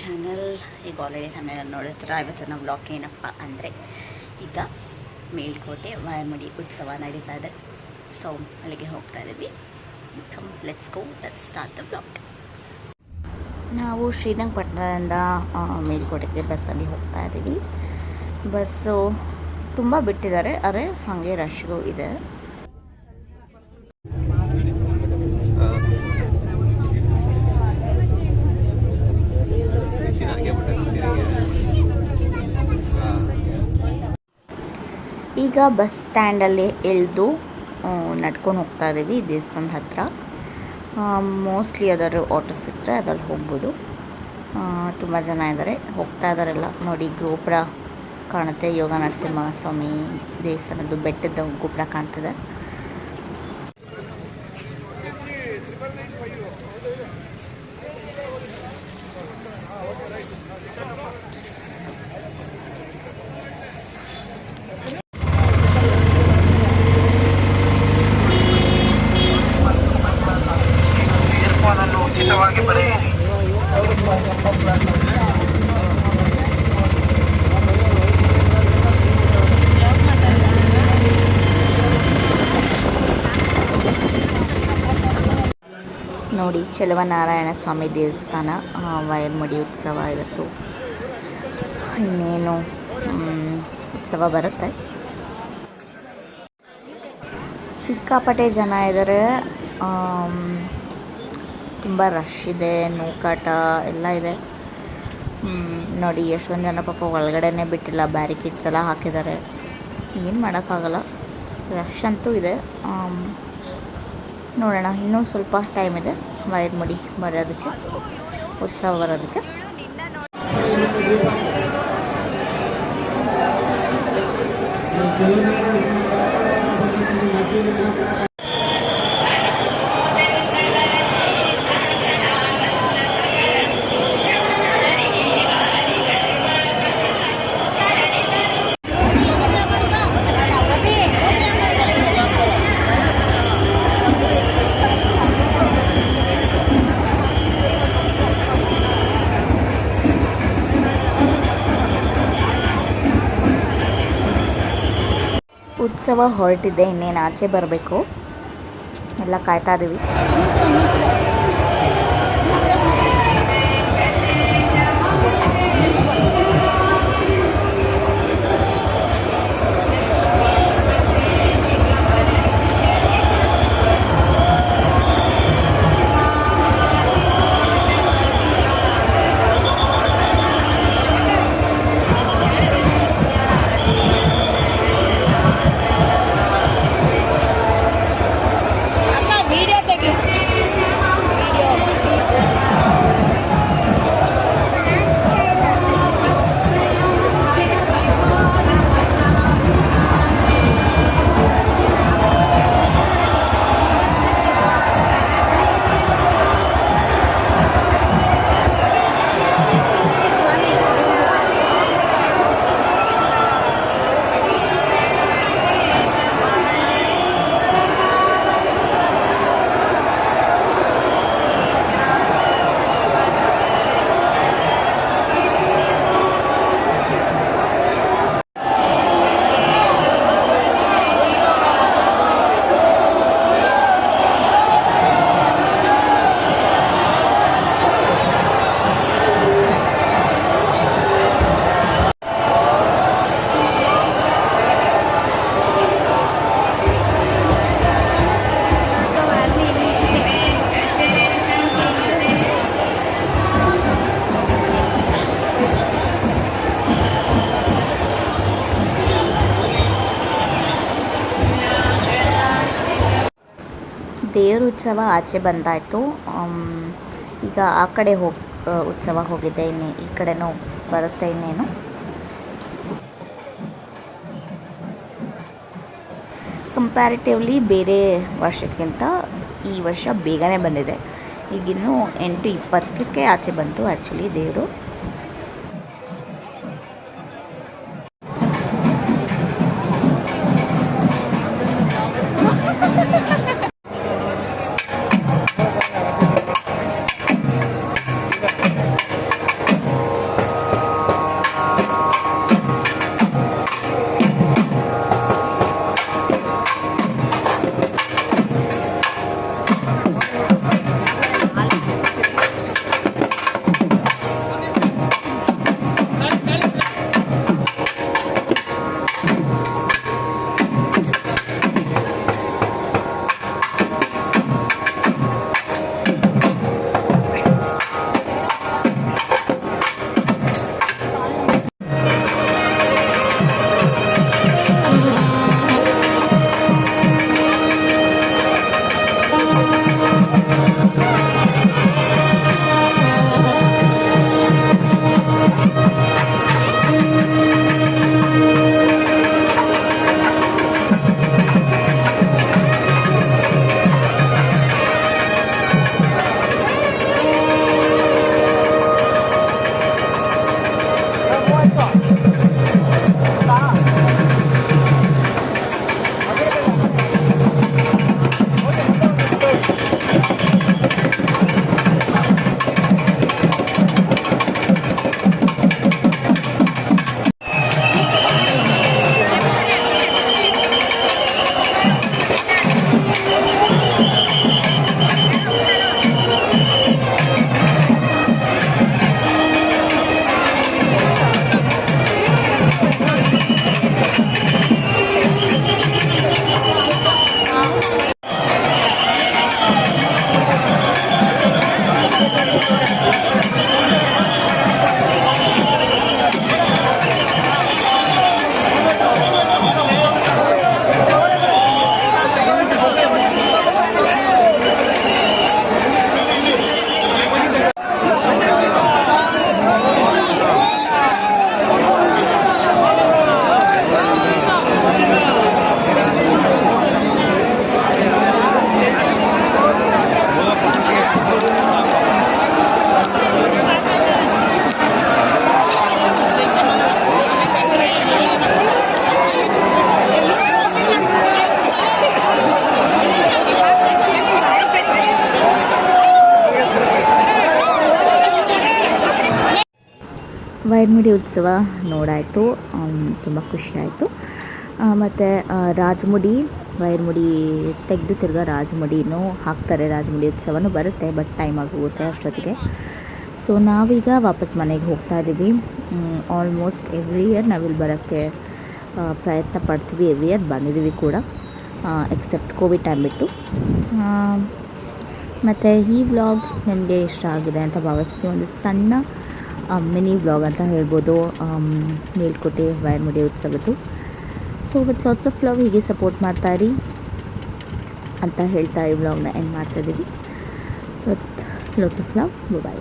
Channel ಈಗ already ಸಮಯ ನೋಡಿರ್ತೀರ, ಇವತ್ತಿನ ಬ್ಲಾಗ್ ಏನಪ್ಪ ಅಂದರೆ ಈಗ ಮೇಲ್ಕೋಟೆ ವಾಯಮಡಿ ಉತ್ಸವ ನಡೀತಾ ಇದೆ. ಸೊ ಅಲ್ಲಿಗೆ ಹೋಗ್ತಾ ಇದ್ದೀವಿ come let's go let's start the blog ನಾವು ಶ್ರೀರಂಗಪಟ್ಟಣದಿಂದ ಮೇಲ್ಕೋಟೆಗೆ ಬಸ್ಸಲ್ಲಿ ಹೋಗ್ತಾ ಇದ್ದೀವಿ ಬಸ್ಸು ತುಂಬ ಬಿಟ್ಟಿದ್ದಾರೆ, ಅರೆ ಹಾಗೆ ರಶ್ಗೂ ಇದೆ. ಈಗ ಬಸ್ ಸ್ಟ್ಯಾಂಡಲ್ಲಿ ಇಳಿದು ನಡ್ಕೊಂಡು ಹೋಗ್ತಾ ಇದ್ದೀವಿ ದೇವಸ್ಥಾನದ ಹತ್ರ. ಮೋಸ್ಟ್ಲಿ ಯಾವ್ದಾದ್ರು ಆಟೋ ಸಿಕ್ಕರೆ ಅದ್ರಲ್ಲಿ ಹೋಗ್ಬೋದು. ತುಂಬ ಜನ ಇದ್ದಾರೆ ಹೋಗ್ತಾ ಇದ್ದಾರೆಲ್ಲ ನೋಡಿ, ಗೋಪುರ ಕಾಣುತ್ತೆ. ಯೋಗ ನರಸಿಂಹ ಸ್ವಾಮಿ ದೇವಸ್ಥಾನದ್ದು ಬೆಟ್ಟದ ಗೋಪುರ ಕಾಣ್ತಿದೆ. ನೋಡಿ ಚೆಲುವನಾರಾಯಣ ಸ್ವಾಮಿ ದೇವಸ್ಥಾನ ಆ, ವೈರ್ಮಡಿ ಉತ್ಸವ ಇವತ್ತು. ಇನ್ನೇನು ಉತ್ಸವ ಬರುತ್ತೆ. ಸಿಕ್ಕಾಪಟ್ಟೆ ಜನ ಇದ್ದಾರೆ ತುಂಬ ರಶ್ ಇದೆ ನೂಕಾಟ ಎಲ್ಲ ಇದೆ. ನೋಡಿ ಎಷ್ಟೊಂದು ಜನ ಪಾಪ ಒಳಗಡೆನೇ ಬಿಟ್ಟಿಲ್ಲ ಬ್ಯಾರಿಕೇಡ್ಸ್ ಎಲ್ಲ ಹಾಕಿದ್ದಾರೆ. ಏನು ಮಾಡೋಕ್ಕಾಗಲ್ಲ. ರಶ್ ಅಂತೂ ಇದೆ. ನೋಡೋಣ ಇನ್ನೂ ಸ್ವಲ್ಪ ಟೈಮ್ ಇದೆ. ವೈರ್ಮಡಿ ಬರೋದಕ್ಕೆ ಉತ್ಸವ ಬರೋದಕ್ಕೆ ಉತ್ಸವ ಹೊರಟಿದೆ ಇನ್ನೇನು ಆಚೆ ಬರಬೇಕು? ಎಲ್ಲ ಕಾಯ್ತಾ ಇದ್ದೀವಿ ದೇವ್ರ ಉತ್ಸವ ಆಚೆ ಬಂದಾಯಿತು. ಈಗ ಆ ಕಡೆ ಹೋಗಿ ಉತ್ಸವ ಹೋಗಿದೆ. ಇನ್ನು ಈ ಕಡೆನೂ ಬರುತ್ತೆ ಇನ್ನೇನು. ಕಂಪ್ಯಾರಿಟಿವ್ಲಿ ಬೇರೆ ವರ್ಷಕ್ಕಿಂತ ಈ ವರ್ಷ ಬೇಗನೆ ಬಂದಿದೆ. ಈಗಿನ್ನೂ ಎಂಟು ಇಪ್ಪತ್ತಕ್ಕೆ ಆಚೆ ಬಂತು ಆ್ಯಕ್ಚುಲಿ ದೇವರು. ವೈರ್ಮಿಡಿ ಉತ್ಸವ ನೋಡಾಯಿತು ತುಂಬ ಖುಷಿಯಾಯಿತು ಮತ್ತು ರಾಜಮುಡಿ, ವೈರ್ಮುಡಿ ತೆಗೆದು ತಿರ್ಗಾ ರಾಜಮುಡಿನೂ ಹಾಕ್ತಾರೆ. ರಾಜಮುಡಿ ಉತ್ಸವನೂ ಬರುತ್ತೆ, ಬಟ್ ಟೈಮ್ ಆಗೋಗುತ್ತೆ ಅಷ್ಟೊತ್ತಿಗೆ. ಸೊ, ನಾವೀಗ ವಾಪಸ್ ಮನೆಗೆ ಹೋಗ್ತಾ ಇದ್ದೀವಿ. ಆಲ್ಮೋಸ್ಟ್ ಎವ್ರಿ ಇಯರ್ ನಾವಿಲ್ಲಿ ಬರೋಕ್ಕೆ ಪ್ರಯತ್ನ ಪಡ್ತೀವಿ. ಎವ್ರಿ ಇಯರ್ ಬಂದಿದ್ದೀವಿ ಕೂಡ ಎಕ್ಸೆಪ್ಟ್ ಕೋವಿಡ್ ಟೈಮ್ ಬಿಟ್ಟು. ಮತ್ತು ಈ ವ್ಲಾಗ್ ನಿಮಗೆ ಇಷ್ಟ ಆಗಿದೆ ಅಂತ ಭಾವಿಸ್ತೀವಿ. ಒಂದು ಸಣ್ಣ ಮಿನಿ ವ್ಲಾಗ್ ಅಂತ ಹೇಳ್ಬೋದು. Melkote Vairamudi ಉತ್ಸವದ್ದು. So with lots of love ಹೀಗೆ ಸಪೋರ್ಟ್ ಮಾಡ್ತಾಯಿರಿ ಅಂತ ಹೇಳ್ತಾ ಈ ವ್ಲಾಗ್ನ ಎಂಡ್ ಮಾಡ್ತಾಯಿದ್ದೀವಿ with lots of love bye